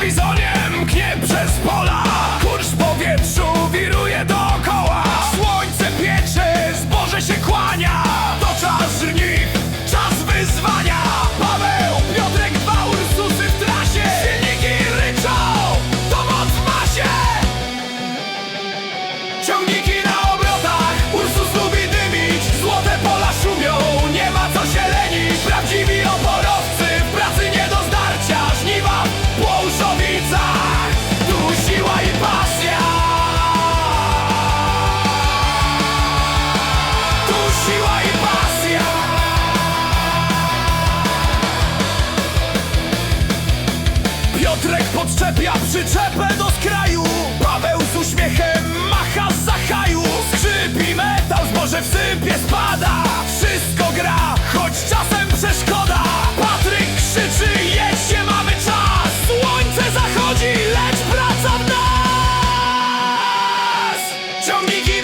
bizoniem knie przez pola Kurz w powietrzu wiruje podczepia przyczepę do skraju. Paweł z uśmiechem macha za haju Skrzypi metal, zboże w sypie spada. Wszystko gra, choć czasem przeszkoda. Patryk krzyczy, jedźcie, mamy czas. Słońce zachodzi, lecz praca w nas. Ciągniki